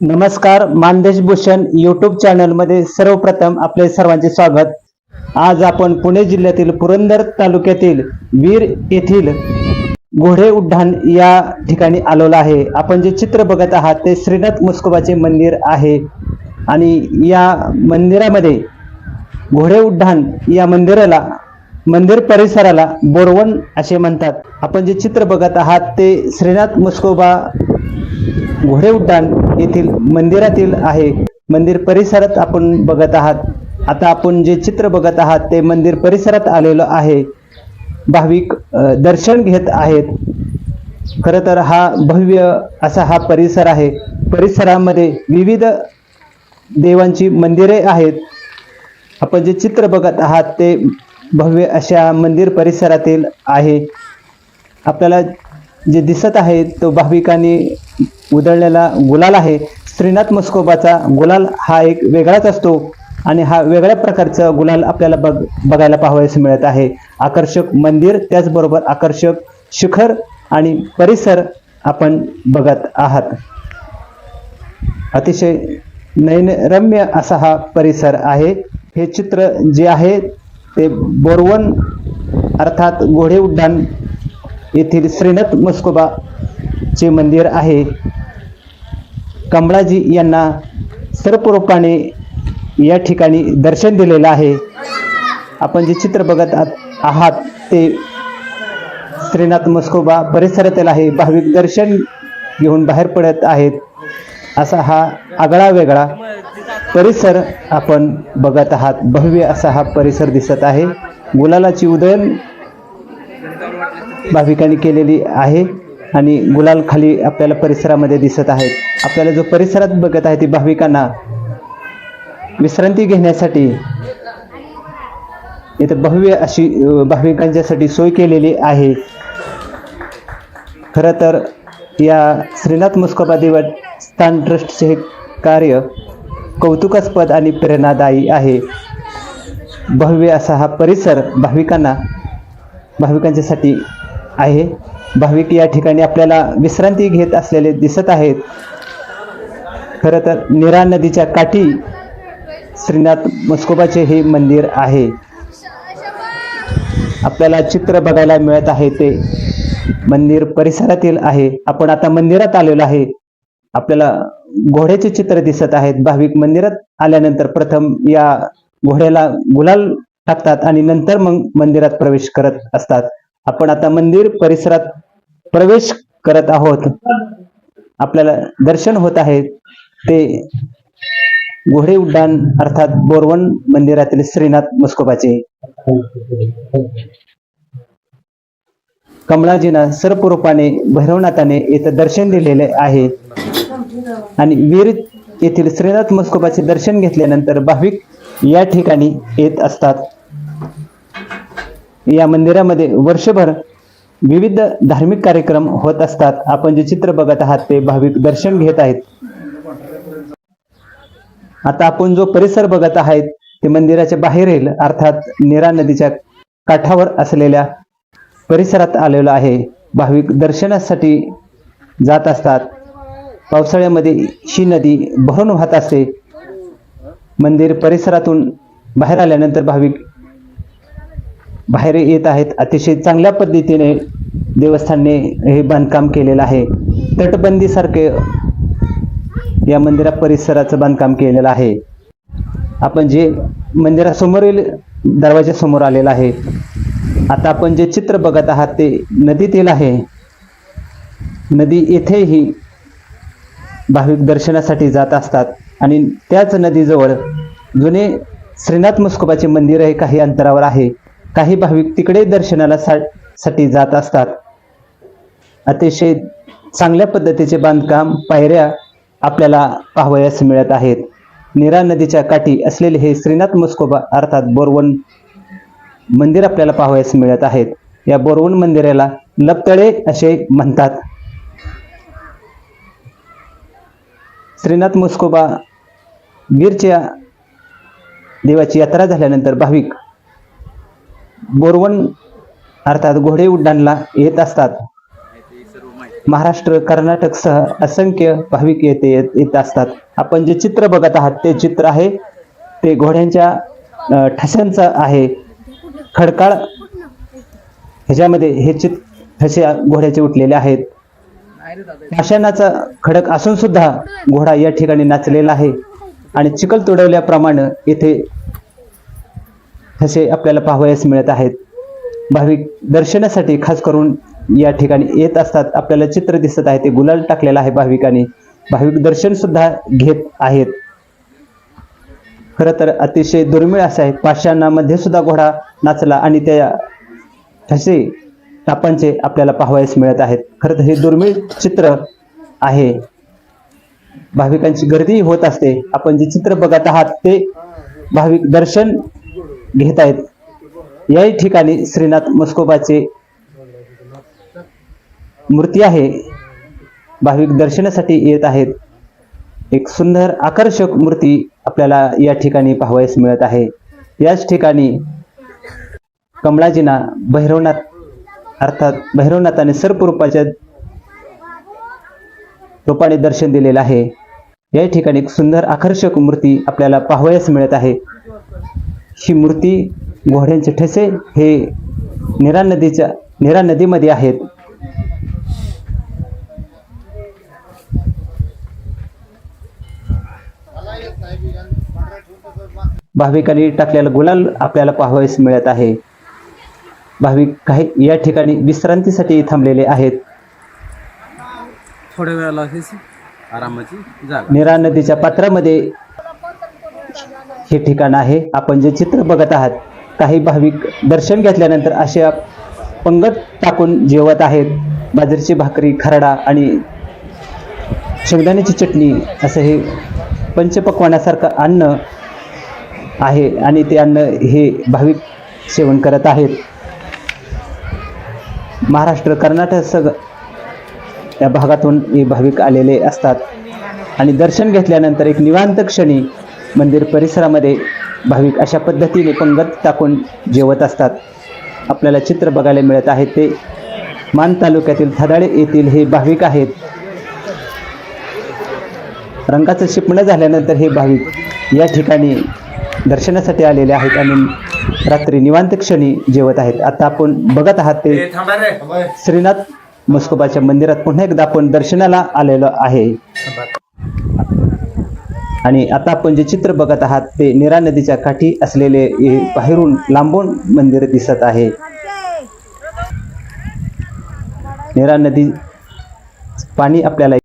नमस्कार मानदेश भूषण युट्यूब चॅनलमध्ये सर्वप्रथम आपले सर्वांचे स्वागत. आज आपण पुणे जिल्ह्यातील पुरंदर तालुक्यातील वीर येथील घोडे उड्डाण या ठिकाणी आलेलो आहे. आपण जे चित्र बघत आहात ते श्रीनाथ मुस्कोबाचे मंदिर आहे आणि या मंदिरामध्ये घोडे उड्डाण या मंदिराला मंदिर परिसराला बोरवन असे म्हणतात. आपण जे चित्र बघत आहात ते श्रीनाथ मुस्कोबा घोडे उड्डाण येथील मंदिरातील आहे. मंदिर परिसरात आपण बघत आहात. आता आपण जे चित्र बघत आहात ते मंदिर परिसरात आलेलं आहे. भाविक दर्शन घेत आहेत. खरं तर हा भव्य असा हा परिसर आहे. परिसरामध्ये विविध देवांची मंदिरे आहेत. आपण जे चित्र बघत आहात ते भव्य अशा मंदिर परिसरातील आहे. आपल्याला जे दिसत आहे तो भाविकांनी उधळलेला गुलाल आहे. श्रीनाथ मस्कोबाचा गुलाल हा एक वेगळाच असतो आणि हा वेगळ्या प्रकारचा गुलाल आपल्याला बघ बघायला पाहावयास मिळत आहे. आकर्षक मंदिर त्याचबरोबर आकर्षक शिखर आणि परिसर आपण बघत आहात. अतिशय नयनरम्य असा हा परिसर आहे. हे चित्र जे आहे ते बोरवन अर्थात घोडे उड्डाण येथील श्रीनाथ मस्कोबा चे मंदिर आहे. कमळाजी यांना सर्वरूपाने या ठिकाणी दर्शन दिलेलं आहे. आपण जे चित्र बघत आहात- आहात ते श्रीनाथ मस्कोबा परिसरातील आहे. भाविक दर्शन घेऊन बाहेर पडत आहेत. असा हा आगळा वेगळा परिसर आपण बघत आहात. भव्य असा हा परिसर दिसत आहे. गुलालाची उदयन भाविकांनी केलेली आहे आणि गुलाल खाली आपल्याला परिसरामध्ये दिसत आहेत. आपल्याला जो परिसरात बघत आहे ती भाविकांना विश्रांती घेण्यासाठी इथं भव्य अशी भाविकांच्यासाठी सोय केलेली आहे. खरं तर या श्रीनाथ मुस्कोबा देवस्थान ट्रस्टचे हे कार्य कौतुकास्पद आणि प्रेरणादायी आहे. भव्य असा हा परिसर भाविकांना भाविकांच्यासाठी आहे. भाविक या ठिकाणी आपल्याला विश्रांती घेत असलेले दिसत आहेत. खरं तर निरा नदीच्या काठी श्रीनाथ मस्कोबाचे हे मंदिर आहे. आपल्याला चित्र बघायला मिळत आहे ते. मंदिर परिसरातील आहे. आपण आता मंदिरात आलेलो आहे. आपल्याला घोड्याचे चित्र दिसत आहेत. भाविक मंदिरात आल्यानंतर प्रथम या घोड्याला गुलाल टाकतात आणि नंतर मग मंदिरात प्रवेश करत असतात. आपण आता मंदिर परिसरात प्रवेश करत आहोत. आपल्याला दर्शन होत आहे. ते घोडे उड्डाण अर्थात बोरवन मंदिरातील श्रीनाथ मुस्कोबाचे. कमळाजींना सर्वरूपाने भैरवनाथाने इथं दर्शन दिलेले आहे. आणि वीर येथील श्रीनाथ मस्कोबाचे दर्शन घेतल्यानंतर भाविक या ठिकाणी येत असतात. या मंदिरामध्ये वर्षभर विविध धार्मिक कार्यक्रम होत असतात. आपण जे चित्र बघत आहात ते भाविक दर्शन घेत आहेत. आता आपण जो परिसर बघत आहेत ते मंदिराच्या बाहेरील अर्थात नीरा नदीच्या काठावर असलेल्या परिसरात आलेलो आहे. भाविक दर्शनासाठी जात असतात. पावसाळ्यामध्ये ही नदी भरून वाहत असते. मंदिर परिसरातून बाहेर आल्यानंतर भाविक बाहेर येत आहेत. अतिशय चांगल्या पद्धतीने देवस्थानने हे बांधकाम केलेलं आहे. तटबंदीसारखे या मंदिरा परिसराचं बांधकाम केलेलं आहे. आपण जे मंदिरासमोरील दरवाज्यासमोर आलेलं आहे आता आपण जे चित्र बघत आहात ते नदीतील आहे. नदी येथेही भाविक दर्शनासाठी जात असतात आणि त्याच नदीजवळ जुने श्रीनाथ मुस्कोबाचे मंदिर हे काही अंतरावर आहे. काही भाविक तिकडे दर्शनाला सा- साठी जात असतात. अतिशय चांगल्या पद्धतीचे बांधकाम पायऱ्या आपल्याला पाहावयास मिळत आहेत. नीरा नदीच्या काठी असलेले हे श्रीनाथ मुस्कोबा अर्थात बोरवन मंदिर आपल्याला पाहावयास मिळत आहेत. या बोरवन मंदिराला लपतळे असे म्हणतात. श्रीनाथ मुस्कोबा वीरच्या देवाची यात्रा झाल्यानंतर भाविक बोरवन अर्थात घोडे उड्डाणला येत असतात. महाराष्ट्र कर्नाटकसह असंख्य भाविक येथे येत येत असतात. आपण जे चित्र बघत आहात ते चित्र आहे ते घोड्यांच्या ठश्यांचं ठशांचं आहे. खडकाळ ह्याच्यामध्ये हे चित ठसे घोड्याचे उठलेले आहेत. पाषाणाचा खडक असून सुद्धा घोडा या ठिकाणी नाचलेला आहे. आणि चिखल तुडवल्याप्रमाणे येथे असे आपल्याला पाहावयास मिळत आहेत. भाविक दर्शनासाठी खास करून या ठिकाणी येत असतात. आपल्याला चित्र दिसत आहे ते गुलाल टाकलेलं आहे भाविकांनी. भाविक दर्शन सुद्धा घेत आहेत. खरं तर अतिशय दुर्मिळ असं आहे. पाषाणामध्ये सुद्धा घोडा नाचला आणि त्या ठसे टापांचे आपल्याला पाहावयास मिळत आहेत. खरं तर हे दुर्मिळ चित्र आहे. भाविकांची गर्दी होत असते. आपण जे चित्र बघत आहात ते भाविक दर्शन घेत आहेत. याही ठिकाणी श्रीनाथ मस्कोबाचे मूर्ती आहे. भाविक दर्शनासाठी येत आहेत. एक सुंदर आकर्षक मूर्ती आपल्याला या ठिकाणी पाहावयास मिळत आहे. याच ठिकाणी कमळाजींना भैरवनाथ अर्थात भैरवनाथाने सर्प रूपाच्या रूपाने दर्शन दिलेलं आहे. या ठिकाणी एक सुंदर आकर्षक मूर्ती आपल्याला पाहावयास मिळत आहे. ही मूर्ती घोड्यांचे ठसे हे निरा नदीच्या निरा नदीमध्ये आहेत. भाविकांनी टाकलेला गुलाल आपल्याला पाहावयास मिळत आहे. भाविक काही या ठिकाणी विश्रांतीसाठी थांबलेले आहेत. थोड्या वेळाला आरामाची निरा नदीच्या पात्रामध्ये हे ठिकाण आहे. आपण जे चित्र बघत आहात काही भाविक दर्शन घेतल्यानंतर अशा पंगत टाकून जेवत आहेत. बाजरीची भाकरी खरडा आणि शेंगदाण्याची चटणी असं हे पंचपक्वानासारखं अन्न आहे आणि ते अन्न हे भाविक सेवन करत आहेत. महाराष्ट्र कर्नाटक सग या भागातून हे भाविक आलेले असतात. आणि दर्शन घेतल्यानंतर एक निवांत क्षणी मंदिर परिसरामध्ये भाविक अशा पद्धतीने पंगत टाकून जेवत असतात. आपल्याला चित्र बघायला मिळत आहे ते मान तालुक्यातील थदाळे येथील हे भाविक आहेत. रंगाचं शिपणं झाल्यानंतर हे भाविक या ठिकाणी दर्शनासाठी आलेले आहेत आणि रात्री निवांत क्षणी जेवत आहेत. आता आपण बघत आहात ते श्रीनाथ मस्कोबाच्या मंदिरात पुन्हा एकदा आपण दर्शनाला आलेलो आहे. आणि आता आपण जे चित्र बघत आहात ते निरा नदीच्या काठी असलेले बाहेरून लांबून मंदिर दिसत आहे. निरा नदी पाणी आपल्याला